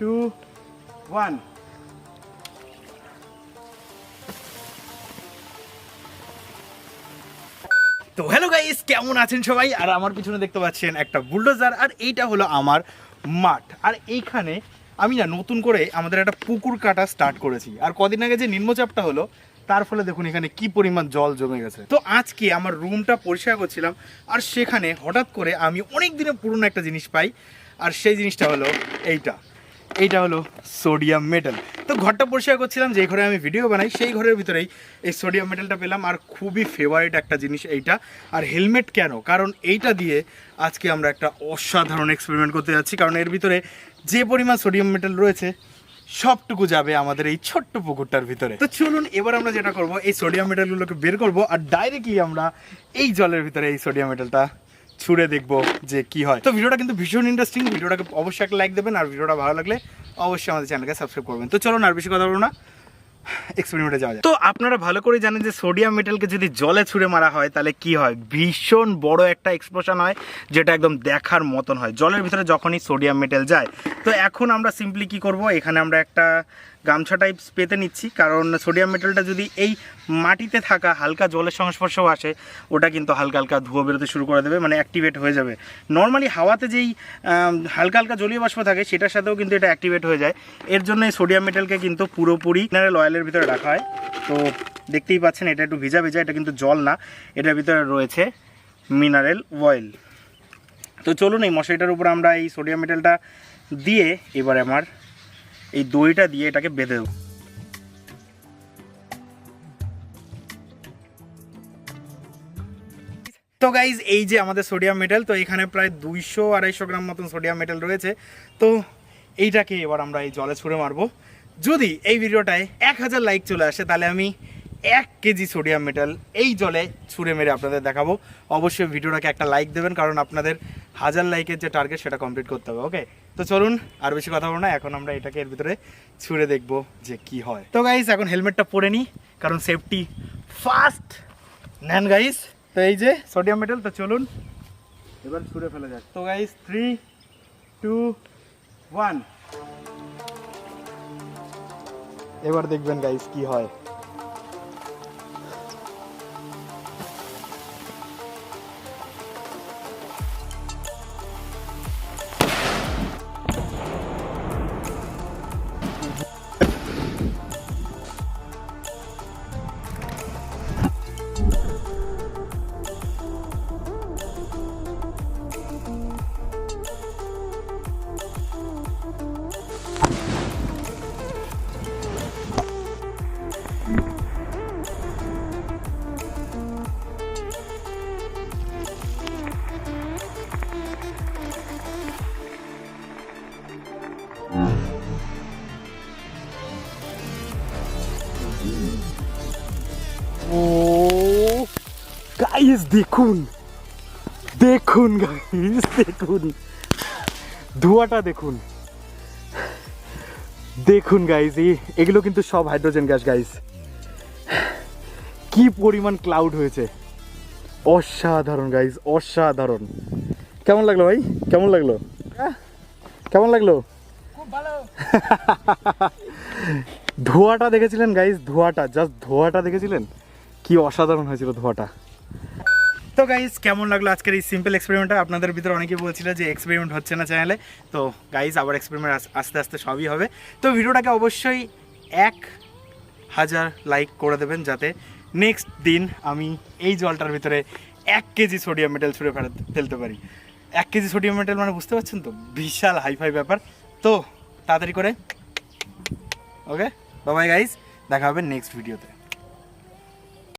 Two one তো hello guys কেমন আছেন সবাই? আর আমার পিছনে দেখতে পাচ্ছেন একটা বুলডোজার আর এইটা হলো আমার মাঠ। আর এইখানে আমি না নতুন করে আমাদের একটা পুকুর কাটা স্টার্ট করেছি। আর কদিন আগে যে নিম্নচাপটা হলো, তার ফলে দেখুন এখানে কি পরিমাণ জল জমে গেছে। তো আজকে আমার রুমটা পরিষ্কার করছিলাম, আর সেখানে হঠাৎ করে আমি অনেক দিনের পুরনো একটা জিনিস পাই, আর সেই জিনিসটা হলো এইটা। এইটা হলো সোডিয়াম মেটাল। তো ঘরটা পরিষ্কার করছিলাম যে ঘরে আমি ভিডিও বানাই, সেই ঘরের ভিতরেই এই সোডিয়াম মেটালটা পেলাম। আর খুবই ফেভারিট একটা জিনিস এইটা। আর হেলমেট কেন? কারণ এইটা দিয়ে আজকে আমরা একটা অসাধারণ এক্সপেরিমেন্ট করতে যাচ্ছি। কারণ এর ভিতরে যে পরিমাণ সোডিয়াম মেটাল রয়েছে, সবটুকু যাবে আমাদের এই ছোট্ট পুকুরটার ভিতরে। তো চলুন, এবার আমরা যেটা করব, এই সোডিয়াম মেটালগুলোকে বের করব। আর ডাইরেক্টলি আমরা এই জলের ভিতরে এই সোডিয়াম মেটালটা ছুঁড়ে দেখব যে কি হয়। তো ভিডিওটা কিন্তু ভীষণ ইন্টারেস্টিং ভিডিওটাকে অবশ্যই একটা লাইক দেবেন আর ভিডিওটা ভালো লাগলে অবশ্যই আমাদের চ্যানেলকে সাবস্ক্রাইব করবেন। তো চলুন আর বেশি কথা বলব না এক্সপেরিমেন্টে যাওয়া যায় তো আপনারা ভালো করে জানেন যে সোডিয়াম মেটালকে যদি জলে ছুঁড়ে মারা হয় তাহলে কি হয়? ভীষণ বড় একটা এক্সপ্লোশন হয় যেটা একদম দেখার মতন হয়। জলের ভিতরে যখনই সোডিয়াম মেটাল যায়। তো এখন আমরা সিম্পলি কি করব? এখানে আমরা একটা গামছা টাইপ পেতে নিচ্ছি। কারণ সোডিয়াম মেটালটা যদি এই মাটিতে থাকা হালকা জলের সংস্পর্শেও আসে, ওটা কিন্তু হালকা হালকা ধুয়ো বেরোতে শুরু করে দেবে মানে অ্যাক্টিভেট হয়ে যাবে। নর্মালি হাওয়াতে যেই হালকা হালকা জলীয় বাষ্প থাকে, সেটার সাথেও কিন্তু এটা অ্যাক্টিভেট হয়ে যায়। এর জন্য এই সোডিয়াম মেটালকে কিন্তু পুরোপুরি মিনারেল অয়েলের ভিতরে রাখা হয়। তো দেখতেই পাচ্ছেন, এটা একটু ভিজা ভিজা, এটা কিন্তু জল না। এটার ভিতরে রয়েছে মিনারেল অয়েল তো চলুন এই মশারিটার উপর আমরা এই সোডিয়াম মেটালটা দিয়ে এবার আমার এই দইটা দিয়ে এটাকে বেঁধে দেবো। তো গাইজ এই যে আমাদের সোডিয়াম মেটাল তো এখানে প্রায় দুইশো আড়াইশো গ্রাম মতন সোডিয়াম মেটাল রয়েছে। তো এইটাকে এবার আমরা এই জলে ছুঁড়ে মারবো। যদি এই ভিডিওটায় এক হাজার লাইক চলে আসে, তাহলে আমি এক কেজি সোডিয়াম মেটাল এই জলে ছুঁড়ে মেরে আপনাদের দেখাবো। অবশ্যই ভিডিওটাকে একটা লাইক দেবেন, কারণ আপনাদের হাজার লাইকের যে টার্গেট সেটা কমপ্লিট করতে হবে ওকে তো চলুন, আর বেশি কথা বলব না, এখন আমরা এটাকে এর ভিতরে ছুঁড়ে দেখব যে কি হয়। তো গাইস এখন হেলমেটটা পরে নিই কারণ সেফটি ফার্স্ট নেন গাইস তো এই যে সোডিয়াম মেটাল তো চলুন। এবার ছুঁড়ে ফেলা যাক। তো গাইস থ্রি টু ওয়ান এবার দেখবেন গাইস কি হয়। গাইস দেখুন। দেখুন গাইস দেখুন। ধোঁয়াটা দেখুন। দেখুন গাইস এগুলো কিন্তু সব হাইড্রোজেন গ্যাস গাইস কি পরিমাণ ক্লাউড হয়েছে। অসাধারণ গাইস অসাধারণ। কেমন লাগল ভাই? কেমন লাগল? কেমন লাগল? ধোঁয়াটা দেখেছিলেন গাইস ধোঁয়াটা জাস্ট ধোঁয়াটা দেখেছিলেন? কি অসাধারণ হয়েছিল ধোঁয়াটা। তো গাইস কেমন লাগল আজকের এই সিম্পল এক্সপেরিমেন্টটা আপনাদের ভিতরে অনেকে বলছিল যে এক্সপেরিমেন্ট হচ্ছে না চ্যানেলে তো গাইজ আবার এক্সপেরিমেন্ট আস্তে আস্তে সবই হবে। তো ভিডিওটাকে অবশ্যই এক হাজার লাইক করে দেবেন যাতে নেক্সট দিন আমি এই জলটার ভিতরে এক কেজি সোডিয়াম মেটাল ছুঁড়ে ফেলতে ফেলতে পারি। এক কেজি সোডিয়াম মেটাল মানে বুঝতে পারছেন তো? বিশাল হাইফাই ব্যাপার। তো তাড়াতাড়ি করে। ওকে বাবাই গাইস দেখা হবে নেক্সট ভিডিওতে